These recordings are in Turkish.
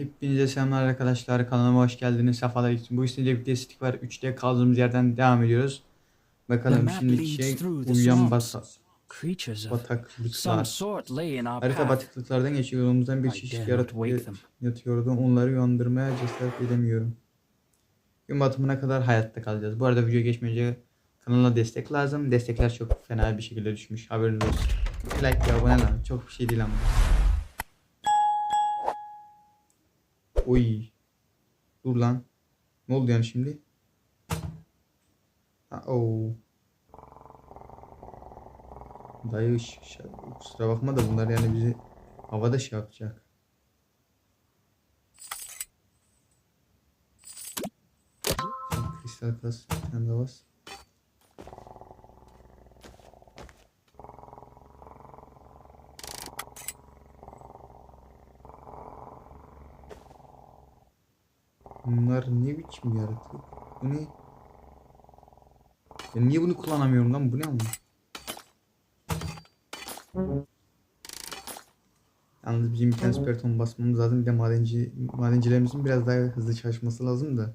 Hepinize selamlar arkadaşlar. Kanalıma hoş geldiniz. Sefalar için. Bu üstünde bir destek var. 3'te kaldığımız yerden devam ediyoruz. Bakalım şimdiki şey uyuyan basa, swamps. Creatures of some bataklıklar. Harita bataklıklardan geçiyor. Yolumuzdan bir çeşit yaratık yatıyordu. Onları uyandırmaya cesaret edemiyorum. Gün batımına kadar hayatta kalacağız. Bu arada video geçmeyince kanala destek lazım. Destekler çok fena bir şekilde düşmüş. Haberiniz olsun. Bir like bir abone lan. Çok bir şey değil ama. Oy. Dur lan. Ne oldu yani şimdi? Ha, oo. Dayı ş- ş- kusura bakma da bunlar yani bizi havada şey yapacak. Kristal kas bir daha bas. Bunlar ne biçim yaratık? Bu ne? Ben niye bunu kullanamıyorum lan? Bu ne ama? Yalnız bizim bir tane sperton basmamız lazım. Bir de madenci, madencilerimizin biraz daha hızlı çalışması lazım da.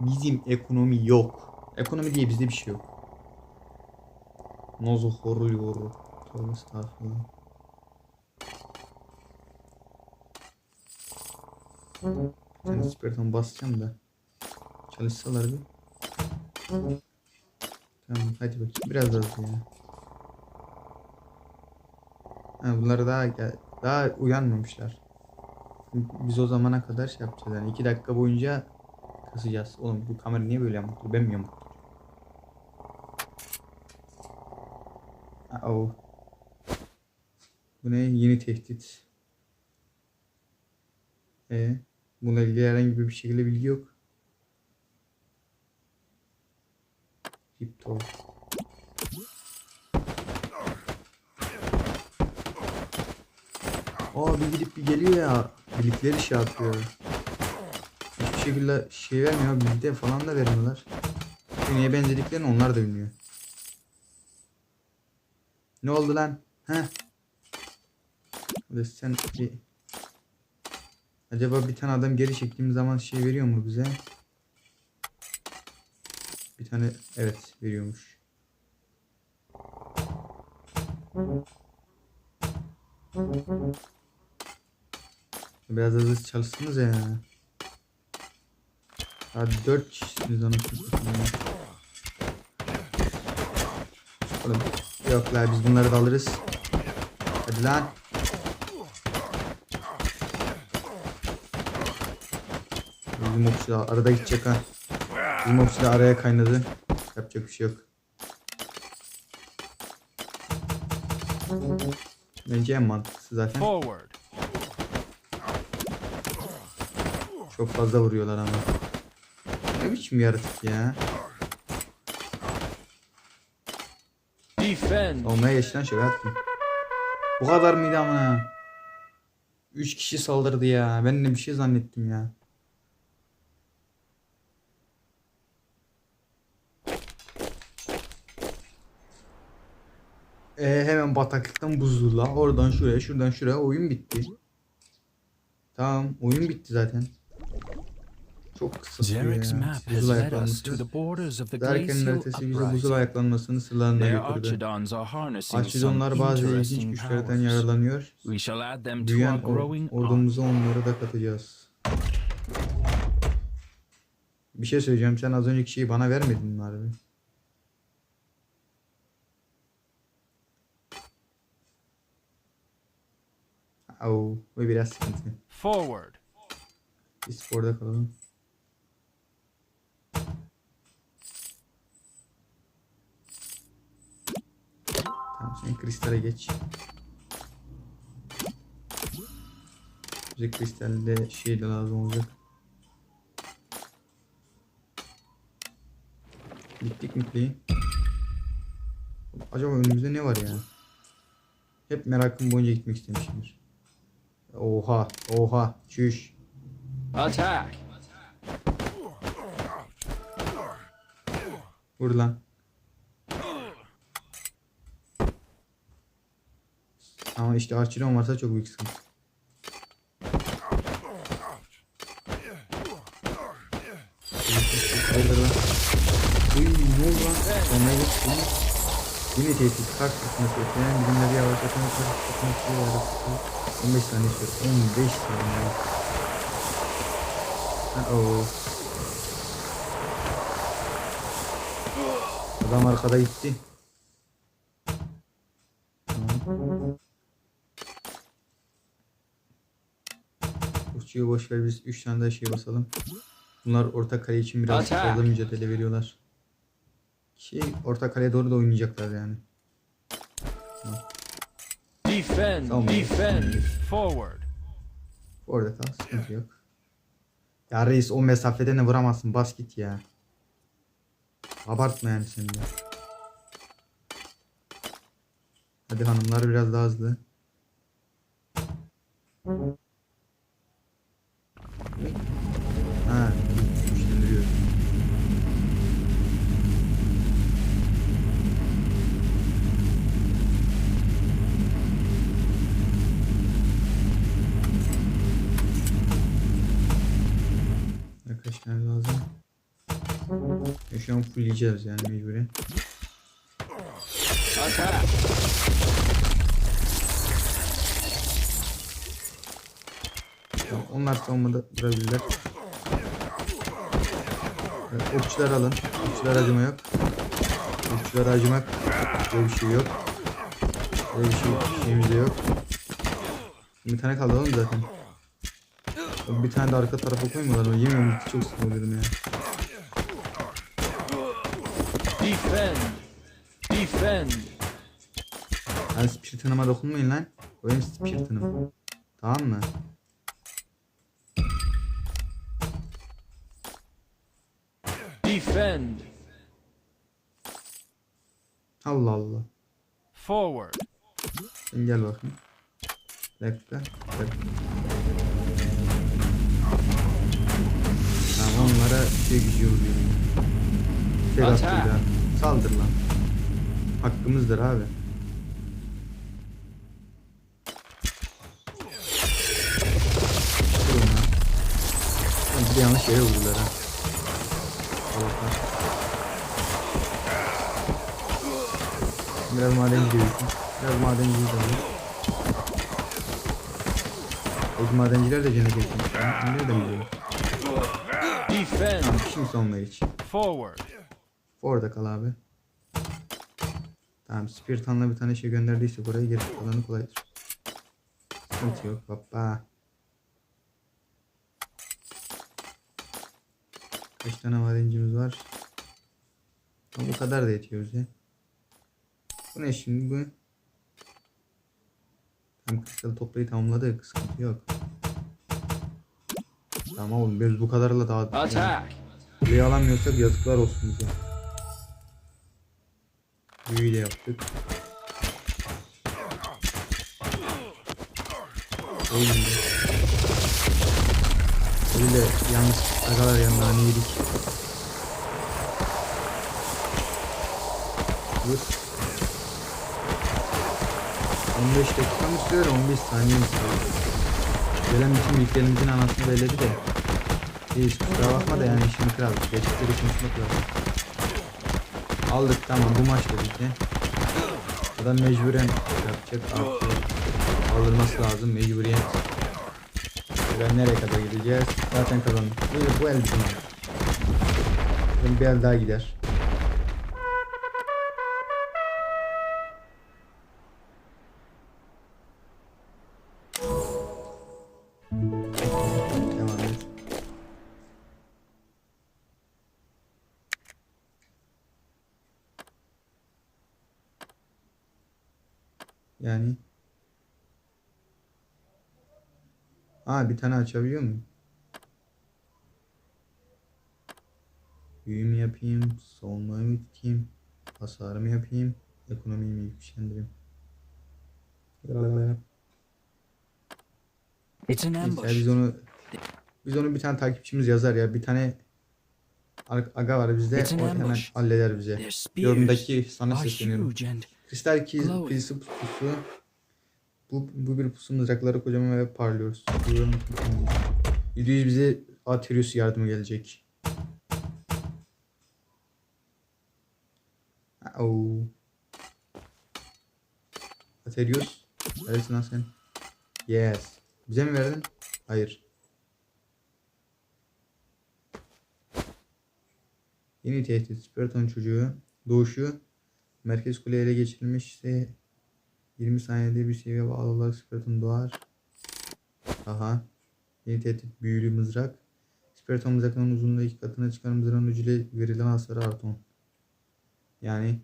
Bizim ekonomi yok. Ekonomi diye bizde bir şey yok. Nozu horuluyor. Tövbe estağfurullah. Bir tane sperton basacağım da. Çalışsalar bir. Tamam hadi bakayım. Biraz hızlı ya. Ha, bunları daha daha uyanmamışlar. Biz o zamana kadar şey yapacağız yani 2 dakika boyunca kasacağız. Oğlum bu kamera niye böyle yamuktur? Ben mi yamuktur? Oh. Bu ne? Yeni tehdit. E, bununla ilgili herhangi bir şekilde bilgi yok. Crypto. Aa bir gidip bir geliyor ya. Birlikleri şey yapıyor. Hiçbir şekilde şey vermiyor. Birlikte falan da vermiyorlar. Neye benzediklerini onlar da bilmiyor. Ne oldu lan? He? Hadi sen bir... Acaba bir tane adam geri çektiğimiz zaman şey veriyor mu bize? Bir tane evet veriyormuş. Biraz hızlı çalışsınız ya. Hadi 4 kişisiniz anasını. Oğlum yok la biz bunları da alırız. Hadi lan. Bizim okçu da arada gidecek ha. Bizim okçu araya kaynadı. Yapacak bir şey yok. Bence en mantıklısı zaten. Forward. Çok fazla vuruyorlar ama. Ne biçim yaratık ya. Defend. Olmaya geçten şaka yaptım. Bu kadar mıydı ama? 3 kişi saldırdı ya. Ben de bir şey zannettim ya. E hemen bataklıktan buzluğa, oradan şuraya, şuradan şuraya oyun bitti. Tamam, oyun bitti zaten. Çok kısa sürüyor Zerek's ya. map has Buzul ayaklanması. Derken haritası bizi buzul ayaklanmasının sırlarına götürdü. Archidonlar bazı ilginç güçlerden yararlanıyor. Büyüyen or- ordumuza onları da katacağız. Bir şey söyleyeceğim. Sen az önceki şeyi bana vermedin mi harbi? Au, bu biraz sıkıntı. Forward. Biz sporda kalalım. Tamam sen kristale geç. Bize kristalde şey de lazım olacak. Gittik mi play? Acaba önümüzde ne var ya? Hep merakım boyunca gitmek istemişimdir. Oha, oha, çüş. Attack. Vur lan. Ama işte Archeron varsa çok büyük sıkıntı. Hayırdır lan. Uy ne oldu lan? Sonuna geçtim. Yine tehdit. Kart tutması. Öteyen bilimleri yavaşlatan kart tutması yarattı. 15 saniye sürdü. 15 saniye. Ha o. Adam arkada gitti. Tamam. Uçuyor boş ver biz 3 tane daha şey basalım. Bunlar orta kale için biraz fazla mücadele veriyorlar. Şey orta kaleye doğru da oynayacaklar yani. Defend. Tamam. Defend. Forward. Orada kal sıkıntı yok. Ya reis o mesafede ne vuramazsın bas git ya. Abartma yani de. Hadi hanımlar biraz daha hızlı. Ha, Tane lazım? Ya şu an fullleyeceğiz yani mecburen. Onlar savunmada durabilirler. Evet, okçular alın. Okçular acıma yok. Okçulara acımak böyle bir şey yok. Böyle bir şey şeyimizde yok. Bir tane kaldı oğlum zaten. Bir tane de arka tarafa koymuyorlar mı? Yemiyorum çok sıkı oluyorum ya. Defend. Defend. Yani spiritinime dokunmayın lan. O benim spiritinim. Tamam mı? Defend. Allah Allah. Forward. Sen gel bakayım. Bir dakika. bir dakika. Onlara şey gücü vuruyor. Ha. Saldır lan. Hakkımızdır abi. Bir yanlış yere vurdular ha. Allah'tan. Biraz madenci diyorsun. Biraz madenci diyorsun. O madenciler de cennet etmiş. Ben nereden biliyorum? Tamam şimdi sonuna geç. Forward. Orada kal abi. Tamam Spiritan'la bir tane şey gönderdiyse buraya geri kalanı kolaydır. Sıkıntı yok baba. Kaç tane madencimiz var? Ama bu kadar da yetiyor bize. Bu ne şimdi bu? Tam kristal toplayı tamamladık. Sıkıntı yok. Tamam oğlum biz bu kadarla daha... Attack. Kuleyi alamıyorsak yazıklar olsun bize. Büyüyle yaptık. Oğlum. Öyle yanlış agalar yanına ne yedik. Dur. 15 dakika mı sürüyor 15 saniye mi sürüyor? Gelen bütün büyüklerimizin anasını belirledi de. Reis kusura bakma da yani işimi kral. Gerçekleri konuşmak lazım. Aldık tamam bu maç da bitti. Adam mecburen yapacak artı aldırması lazım mecburiyet. Ben nereye kadar gideceğiz? Zaten kazandık. Bu, bu el. Bizim bir el daha gider. Yani Aa bir tane açabiliyor muyum? Büyümü yapayım, savunmayı mı tutayım, hasarımı yapayım, ekonomiyi mi güçlendireyim? It's an Neyse ambush. biz onu biz onu bir tane takipçimiz yazar ya bir tane aga var bizde o hemen halleder bize. Yorumdaki sana sesleniyorum. Kristal ki pilisi pusu. Bu, bu bir pusu mızrakları kocaman ve parlıyoruz. %100 bize Aterius yardıma gelecek. Oo. Aterius. Neredesin lan sen? Yes. Bize mi verdin? Hayır. Yeni tehdit. Spiriton çocuğu. Doğuşu. Merkez kule ele geçirilmişse 20 saniyede bir seviye bağlı olarak Spartan doğar. Aha. Yeni tehdit büyülü mızrak. Spartan mızraklarının uzunluğu iki katına çıkan mızrağın ucuyla verilen hasarı artı 10. Yani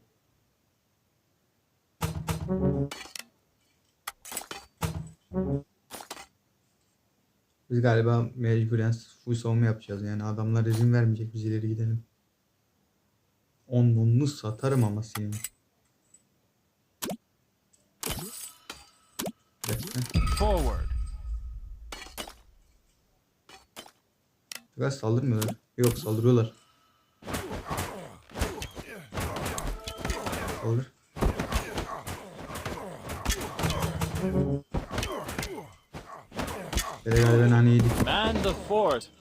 biz galiba mecburen full savunma yapacağız. Yani adamlar izin vermeyecek biz ileri gidelim. Onluğunu satarım ama senin. Forward. Biraz saldırmıyorlar. Yok saldırıyorlar. Saldır. Böyle galiba nane yedik. Man the fort.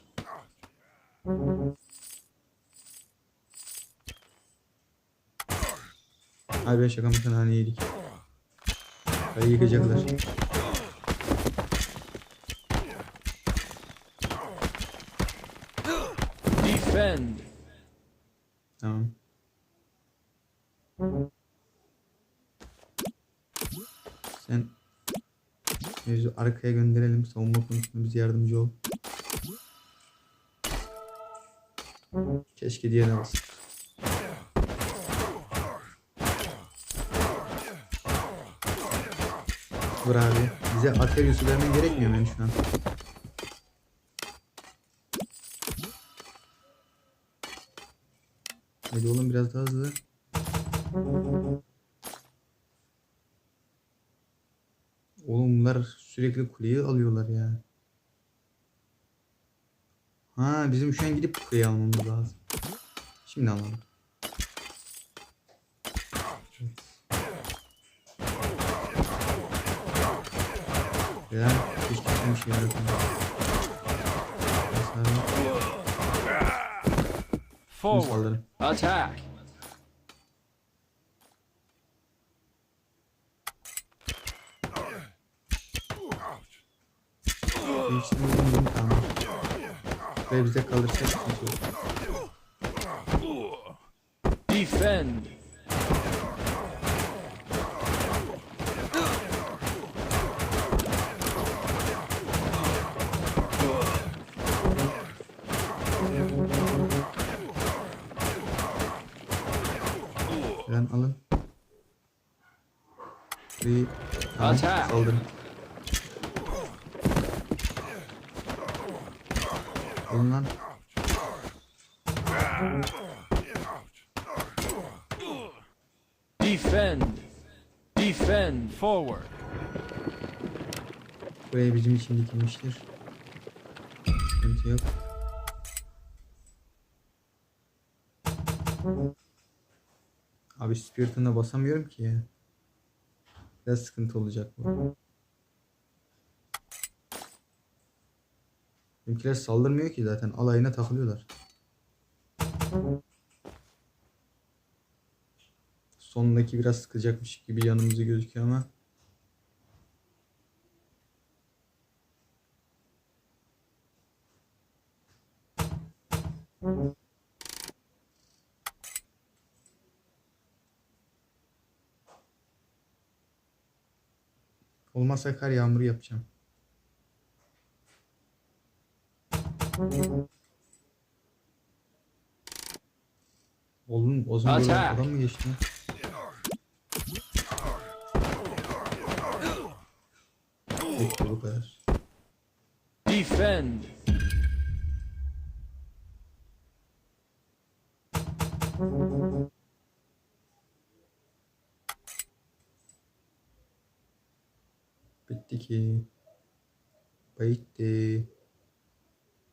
Abi ben şaka maka nane yedik. Kayı yıkacaklar. Defend. Tamam. Sen mevzu arkaya gönderelim. Savunma konusunda bize yardımcı ol. Keşke diğerine alsın. Vur abi. Bize Aterius'u vermen gerekmiyor yani şu an? Hadi oğlum biraz daha hızlı. Oğlum bunlar sürekli kuleyi alıyorlar ya. Ha bizim şu an gidip kuleyi almamız lazım. Şimdi alalım. Ya hiç kimsenin bir şey Forward. Attack. Ve bize kalırsa sıkıntı yok. Defend. Bir tamam, saldırın. Alın lan. Defend. Defend. Forward. Buraya bizim için dikilmiştir. Sıkıntı yok. Abi Spirit'ına basamıyorum ki ya. Biraz sıkıntı olacak bu. Bizimkiler saldırmıyor ki zaten. Alayına takılıyorlar. Sondaki biraz sıkacakmış gibi yanımızda gözüküyor ama. Olmazsa kar yağmuru yapacağım. Oğlum o zaman böyle adam mı geçti? Peki bu kadar. Defend. Bitti ki. Bitti.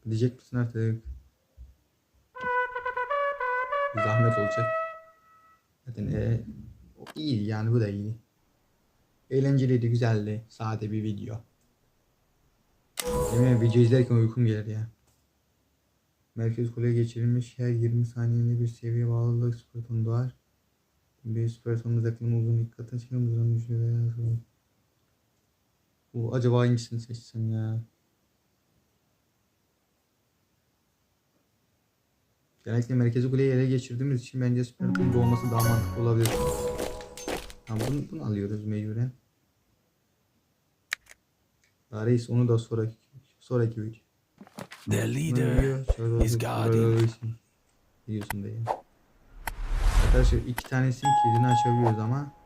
Gidecek misin artık? Zahmet olacak. Zaten e, iyi yani bu da iyi. Eğlenceliydi, güzeldi. Sade bir video. Yemin video izlerken uykum gelir ya. Merkez kuleye geçirilmiş her 20 saniyede bir seviye bağlılık sportun doğar. Bir süper sonumuz yakınım uzun mızrağın düşüyor veya sonra. Bu acaba hangisini seçsem ya? Genellikle merkezi kuleyi ele geçirdiğimiz için bence süper sonumuz olması daha mantıklı olabilir. Tamam bunu, bunu alıyoruz mecburen. Daha reis onu da sonraki sonraki video. Their leader is guarding. Biliyorsun ya. Arkadaşlar iki tane sim kilidini açabiliyoruz ama.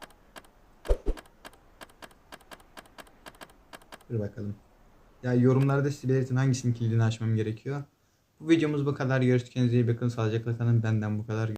Dur bakalım. Ya yorumlarda siz belirtin hangi sim kilidini açmam gerekiyor. Bu videomuz bu kadar. Görüşürüz. Kendinize iyi bakın. Sağlıcakla kalın. Benden bu kadar.